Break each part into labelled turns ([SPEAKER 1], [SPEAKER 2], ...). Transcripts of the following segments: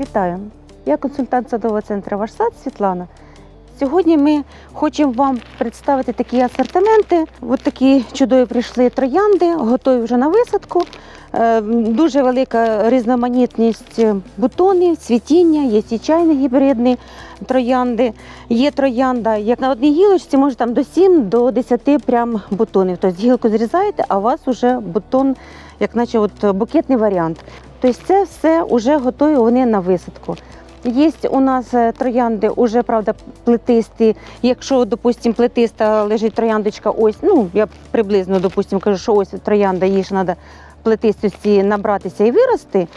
[SPEAKER 1] Вітаю! Я консультант садового центру Ваш сад Світлана. Сьогодні ми хочемо вам представити такі асортименти. Ось такі чудові прийшли троянди, готові вже на висадку. Е, Дуже велика різноманітність бутонів, цвітіння, є і чайні гібридні троянди. Є троянда, як на одній гілочці, може там до 7 до 10 прям бутонів. Тобто гілку зрізаєте, а у вас вже бутон, як наче от букетний варіант. Тобто це все вже готові вони на висадку. Є у нас е, троянди, уже правда, плетисті. Якщо, допустимо, плетиста лежить трояндочка, ось, ну я приблизно допустимо, кажу, що ось троянда, їй ж треба плетистості набратися і вирости.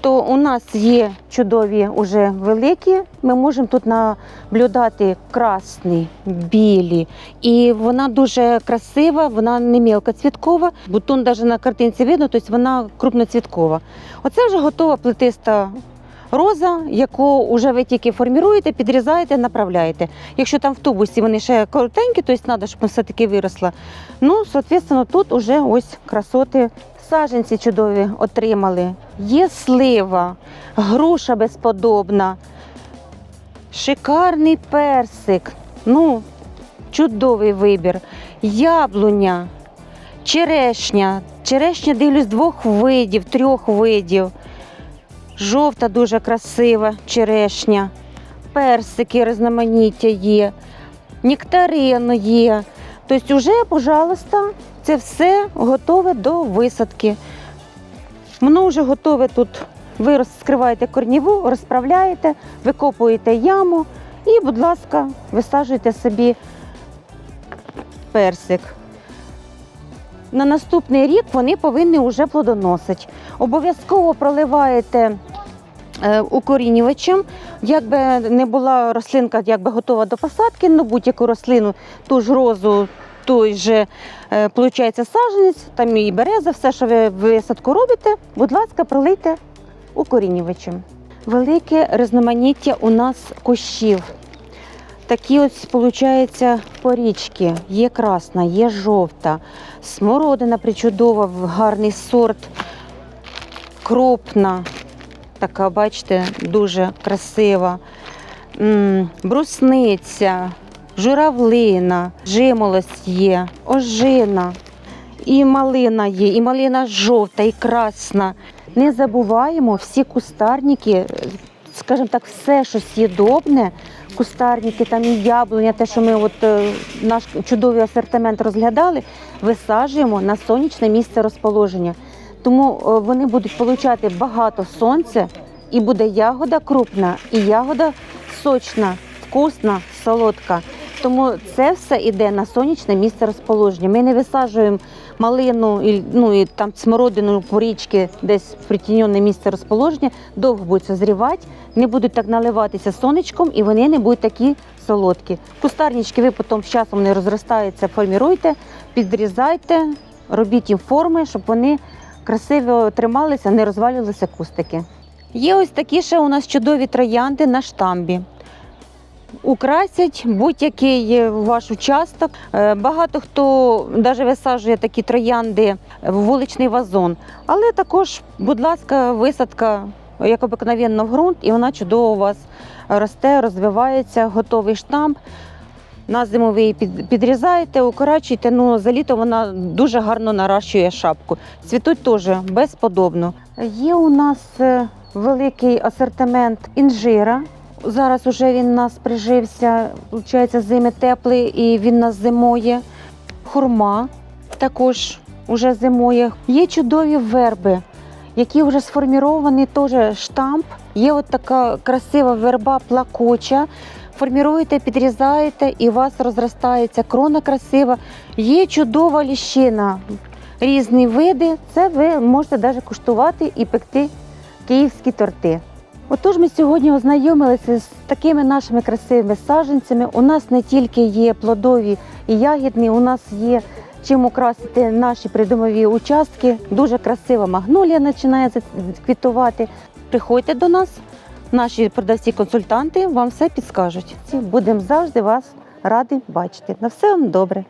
[SPEAKER 1] То у нас є чудові уже великі. Ми можемо тут наблюдати красні, білі. І вона дуже красива, вона не мілкоцвіткова. Бутон навіть на картинці видно, тобто вона крупноцвіткова. Оце вже готова плетиста роза, яку вже ви тільки форміруєте, підрізаєте, направляєте. Якщо там в тубусі вони ще коротенькі, то треба, щоб все-таки виросла. Ну, соответственно, тут вже ось красоти. Саженці чудові отримали. Є слива, груша безподобна, шикарний персик. Ну, чудовий вибір. Яблуня, черешня. Черешня дивлюсь двох видів, трьох видів. Жовта дуже красива черешня, персики різноманіття є, нектарин є. Тобто, вже, пожалуйста, це все готове до висадки. Воно вже готове тут. Ви розкриваєте корніву, розправляєте, викопуєте яму і, будь ласка, висаджуєте собі персик. На наступний рік вони повинні вже плодоносити. Обов'язково проливаєте е, укорінювачем. Якби не була рослинка якби готова до посадки, ну будь-яку рослину, ту ж розу, той же е, получається саджанець, там і береза, все, що ви висадку робите, будь ласка, пролийте укорінювачем. Велике різноманіття у нас кущів. Такі ось, виходить, порічки. Є красна, є жовта, смородина причудова, гарний сорт, крупна, така, бачите, дуже красива. Брусниця, журавлина, жимолость є, ожина, і малина є, і малина жовта, і красна. Не забуваємо всі кустарники, скажімо так, все, що с'їдобне, кустарники, там і яблуня, те, що ми от е, наш чудовий асортимент розглядали, висаджуємо на сонячне місце розположення. Тому е, вони будуть отримати багато сонця, і буде ягода крупна, і ягода сочна, вкусна, солодка. Тому це все йде на сонячне місце розположення. Ми не висаджуємо малину і, ну, і там смородину порічки десь в притіньоне місце розположення, довго будуть созрівати, не будуть так наливатися сонечком і вони не будуть такі солодкі. Кустарнички ви потім з часом не розростаються, форміруйте, підрізайте, робіть їм форми, щоб вони красиво трималися, не розвалювалися кустики. Є ось такі ще у нас чудові троянди на штамбі. Украсять будь-який ваш участок. Е, Багато хто навіть висаджує такі троянди в вуличний вазон. Але також, будь ласка, висадка як обикновенно в ґрунт, і вона чудово у вас росте, розвивається, готовий штамп. На зиму ви її підрізаєте, укорачуєте. Ну за літо вона дуже гарно наращує шапку. Цвітуть теж безподобно. Є у нас е, великий асортимент інжира. Зараз уже він нас прижився, виходить, зими теплі і він нас зимує. Хурма також уже зимує. Є чудові верби, які вже сформірований теж штамп. Є от така красива верба плакуча. Форміруєте, підрізаєте, і у вас розростається крона красива. Є чудова ліщина, різні види. Це ви можете навіть куштувати і пекти київські торти. Отож, ми сьогодні ознайомилися з такими нашими красивими саджанцями. У нас не тільки є плодові і ягідні, у нас є чим украсити наші придомові участки. Дуже красива магнолія починає квітувати. Приходьте до нас, наші продавці-консультанти вам все підскажуть. Будемо завжди вас раді бачити. На все вам добре.